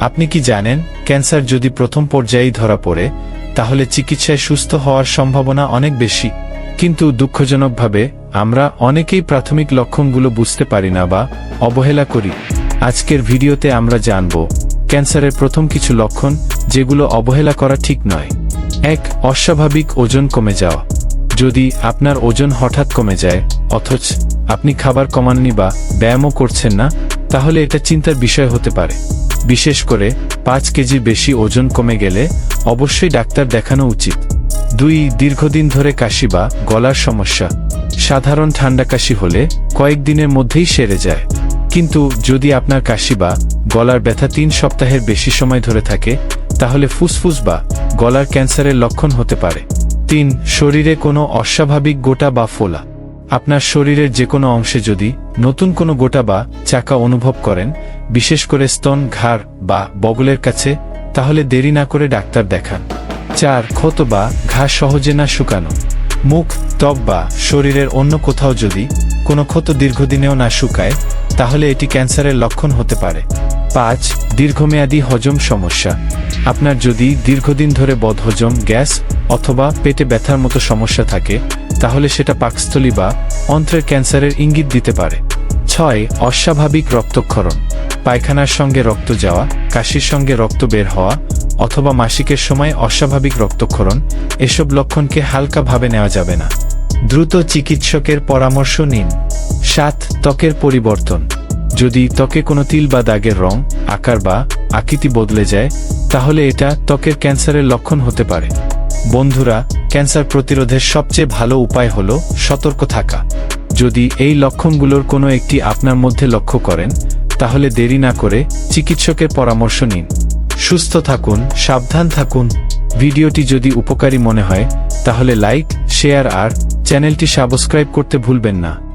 আপনি কি জানেন, ক্যান্সার যদি প্রথম পর্যায়েই ধরা পড়ে, তাহলে চিকিৎসায় সুস্থ হওয়ার সম্ভাবনা অনেক বেশি। কিন্তু দুঃখজনকভাবে, আমরা অনেকেই প্রাথমিক লক্ষণগুলো বুঝতে পারি না বা অবহেলা করি। আজকের ভিডিওতে আমরা জানব, ক্যান্সারের প্রথম কিছু লক্ষণ, যেগুলো অবহেলা করা ঠিক নয়। এক, অস্বাভাবিক ওজন কমে যাওয়া। যদি আপনার ওজন হঠাৎ কমে যায়, অথচ আপনি খাবার কমাননি বা ব্যায়ামও করছেন না, তাহলে এটা চিন্তার বিষয় হতে পারে। বিশেষ করে, পাঁচ কেজির বেশি ওজন কমে গেলে অবশ্যই ডাক্তার দেখানো উচিত। দুই, দীর্ঘদিন ধরে কাশি বা গলার সমস্যা। সাধারণ ঠান্ডা কাশি হলে কয়েকদিনের মধ্যেই সেরে যায়। কিন্তু যদি আপনার কাশি বা গলার ব্যথা তিন সপ্তাহের বেশি সময় ধরে থাকে, তাহলে ফুসফুস বা গলার ক্যান্সারের লক্ষণ হতে পারে। তিন, শরীরে কোনো অস্বাভাবিক গোটা বা ফোলা। আপনার শরীরের যে কোনো অংশে যদি নতুন কোনো গোটা বা চাকা অনুভব করেন, বিশেষ করে স্তন, ঘাড় বা বগলের কাছে, তাহলে দেরি না করে ডাক্তার দেখান। চার, ক্ষত বা ঘা সহজে না শুকানো। মুখ, ত্বক বা শরীরের অন্য কোথাও যদি কোনো ক্ষত দীর্ঘদিনেও না শুকায়, তাহলে এটি ক্যান্সারের লক্ষণ হতে পারে। পাঁচ, দীর্ঘমেয়াদী হজম সমস্যা। আপনার যদি দীর্ঘদিন ধরে বদহজম, গ্যাস অথবা পেটে ব্যথার মতো সমস্যা থাকে তাহলে সেটা পাকস্থলী বা অন্ত্রের ক্যান্সারের ইঙ্গিত দিতে পারে। ছয়, অস্বাভাবিক রক্তক্ষরণ। পায়খানার সঙ্গে রক্ত যাওয়া, কাশির সঙ্গে রক্ত বের হওয়া, অথবা মাসিকের সময় অস্বাভাবিক রক্তক্ষরণ, এসব লক্ষণকে হালকাভাবে নেওয়া যাবে না। দ্রুত চিকিৎসকের পরামর্শ নিন। সাত, ত্বকের পরিবর্তন। যদি ত্বকে কোনো তিল বা দাগের রং, আকার বা আকৃতি বদলে যায়, তাহলে এটা ত্বকের ক্যান্সারের লক্ষণ হতে পারে। বন্ধুরা, ক্যান্সার প্রতিরোধের সবচেয়ে ভালো উপায় হল সতর্ক থাকা। যদি এই লক্ষণগুলোর কোনো একটি আপনার মধ্যে লক্ষ্য করেন, তাহলে দেরি না করে চিকিৎসকের পরামর্শ নিন। সুস্থ থাকুন, সাবধান থাকুন। ভিডিওটি যদি উপকারী মনে হয়, তাহলে লাইক, শেয়ার আর চ্যানেলটি সাবস্ক্রাইব করতে ভুলবেন না।